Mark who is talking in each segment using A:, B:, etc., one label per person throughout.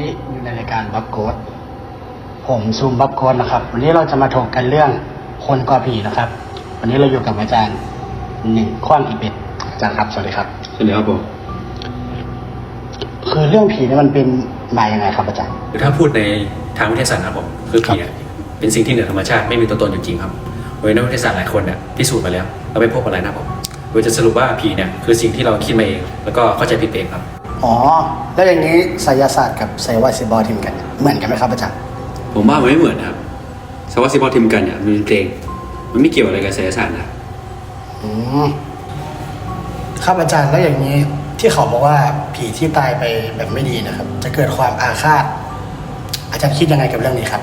A: ายการบับโค้ดผมซูมบับโค้ดนะครับ วันนี้เราจะมาถกกันเรื่องคนกลัวผีนะครับ วันนี้เราอยู่กับอาจารย์หนึ่งขว้างอีเป็ดอาจารย์ครับสวัสดีครับ
B: สวัสดีครับผม
A: คือเรื่องผีเนี่ยมันเป็นมายังไงครับอาจารย์
B: คือถ้าพูดในทางวิทยาศาสตร์นะครับผมคือผีเนี่ยเป็นสิ่งที่เหนือธรรมชาติไม่มีตัวตนอยู่จริงครับโดยนักวิทยาศาสตร์หลายคนเนี่ยพิสูจน์มาแล้วเราไม่พบอะไรนะครับผมโดยจะสรุปว่าผีเนี่ยคือสิ่งที่เราคิดมาเอง แล้วก็เข้าใจผิดเองครับ
A: อ๋อ แล้วอย่างนี้ไสยศาสตร์กับไซวาซิบอลทีมกันเนี่ยเหมือนกันไหมครับอาจารย์
B: ผมว่ามันไม่เหมือนนะครับสวัสดิบอลทีมกันเนี่ยมันเป็นเพลง มันไม่เกี่ยวอะไรกับศิลศาสตร์นะครับ
A: อืมครับอาจารย์แล้วอย่างนี้ที่เขาบอกว่าผีที่ตายไปแบบไม่ดีนะครับ จะเกิดความอาฆาตอาจารย์คิดยังไงกับเรื่องนี้ครับ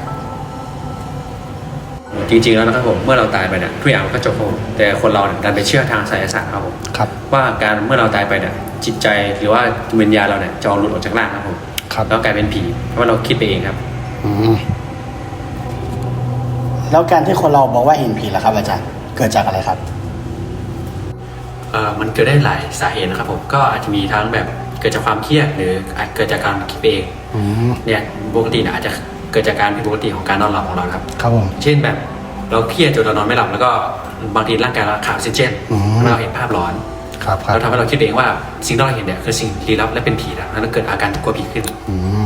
B: จริงๆแล้วนะครับผมเมื่อเราตายไปเนี่ยทุกอย่างมันก็จบลงแต่คนเราเนี่ยดันไปเชื่อทางศิลศาสตร์ครับผม
A: ครับ
B: ว่าการเมื่อเราตายไปเนี่ยจิตใจหรือว่าวิญญาณเราเนี่ยจะหลุดออกจากร่างครับผม
A: ครับ
B: แล้วกลายเป็นผีเพราะว่าเราคิดไปเองครับ
A: อืมแล้วการที่คนเราบอกว่าเห็นผีล่ะครับอาจารย์เกิดจากอะไรครับ
B: เอ่อมันเกิดได้หลายสาเหตุนะครับผมก็อาจจะมีทั้งแบบเกิดจากความเครียดหรืออาจเกิดจากการคิดไปเอง
A: อืม
B: เนี่ยปกติเนี่ยอาจจะเกิดจากการผิดปกติของการนอนหลับของเราครับ
A: ครับผม
B: เช่นแบบ เราเครียดจนเรานอนไม่หลับแล้วก็บางทีร่างกายเราขาดออกซิเจน
A: อืม
B: ทำให้เราเห็นภาพหลอน
A: ครับครั
B: เรา
A: บ
B: ทำให้เราคิดเองว่าสิ่งที่เราเห็นเนี่ยคือสิ่งลี้ลับและเป็นผีนะแล้วเกิดอาการกลัวผีขึ้น
A: อืม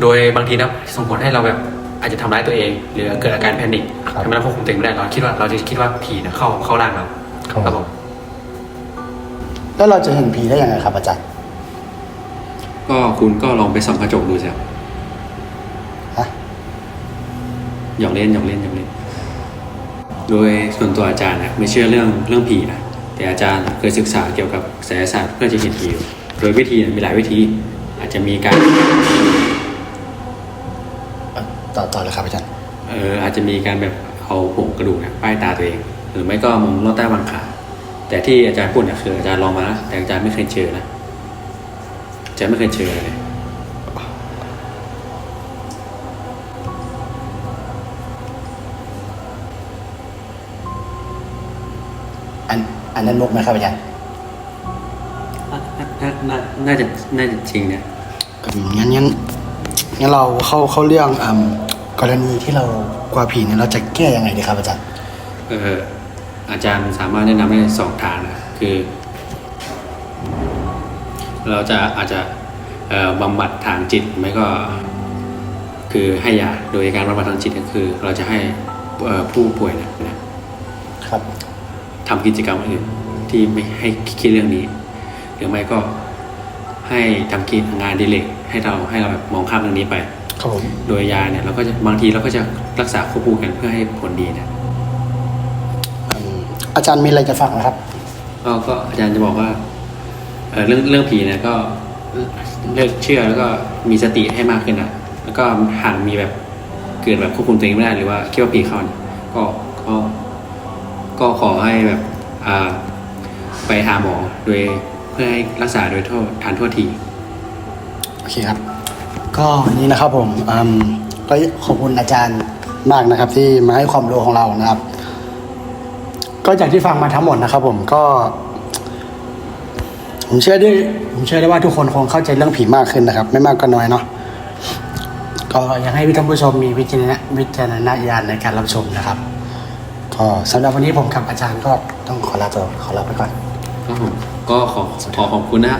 B: โดยบางทีนะส่งผลให้เราแบบอาจจะทำร้ายตัวเอง หรือเกิดอาการแพนิค
A: ครับ
B: ทำให้เราควบคุมตัวเองไม่ได้เราคิดว่าเราจะคิดว่าผีเนี่ยเข้าเข้าร่างเรา
A: ครับ
B: ครับผม
A: แล้วเราจะเห็นผีได้ยังไงครับอาจารย์
B: ก็คุณก็ลองไปส่องกระจกดูสิครับ
A: ฮะ
B: หยอกเล่นหยอกเล่นหยอกเล่น โดยส่วนตัวอาจารย์นะไม่เชื่อเรื่องเรื่องผีนะแต่อาจารย์เคยศึกษาเกี่ยวกับไสยศาสตร์เพื่อจะเห็นผีอยู่โดยวิธีเนี่ยมีหลายวิธี อาจจะมีการ
A: เอ่อต่อต่อเลยครับอาจารย์
B: เอออาจจะมีการแบบเอาผงกระดูกเนี่ยป้ายตาตัวเอง หรือไม่ก็มุมลอดใต้บังขาแต่ที่อาจารย์พูดเนี่ยคืออาจารย์ลองมานะแต่อาจารย์ไม่เคยเจอนะอาจารย์ไม่เคยเจอเลย
A: อันอันนั้นมุกไหมครับอาจารย์
B: น่าน่าน่าจะน่าจะจริงเนี่ย
A: อืมงั้นงั้นงั้นเราเข้าเข้าเรื่องอืมกรณีที่เรากลัวผีเนี่ยเราจะแก้ยังไงดีครับอาจารย์
B: เอออาจารย์สามารถแนะนำได้สองทางนะคือ เราจะอาจจะเอ่อบำบัดทางจิตไม่ก็คือให้ยาโดยการบำบัดทางจิตก็คือ เราจะให้เอ่อผู้ป่วยเนยนะครับ ทำกิจกรรมอื่นที่ไม่ให้คิดเรื่องนี้ หรือไม่ก็ให้ทำกิจงานอดิเรกให้เราให้เราแบบมองข้ามเรื่องนี้ไป
A: ครับผม
B: โดยยาเนี่ยเราก็จะบางทีเราก็จะรักษาควบคู่กันเพื่อให้ผลดีนะ
A: อืมอาจารย์มีอะไรจะฝากไหมครับ
B: ก็ก็อาจารย์จะบอกว่าเอ่อเรื่องเรื่องผีเนี่ยก็เลิกเชื่อแล้วก็มีสติให้มากขึ้นอะ แล้วก็ห่างมีแบบเกิดแบบควบคุมตัวเองไม่ได้หรือว่าคิดว่าผีเข้าเนี่ยก็ก็ก็ขอ ให้แบบไปหาหมอโดยเพื่อให้รักษาโดยโทษทานโทษที
A: โอเคครับ ก็วันนี้นะครับผมก็ขอบคุณอาจารย์มากนะครับ ที่มาให้ความรู้ของเรานะครับ ก็จากที่ฟังมาทั้งหมดนะครับ ผมก็ ผมเชื่อได้ผมเชื่อได้ว่าทุกคนคงเข้าใจเรื่องผีมากขึ้นนะครับ ไม่มากก็น้อยเนาะก็อยากให้ท่านผู้ชมมีวิจารณญาณในการรับชมนะครับ ก็สำหรับวันนี้ผมกับอาจารย์ก็ต้องขอลาตัวขอลาไปก่อน
B: ก็ผมก็ขอขอขอบคุณนะ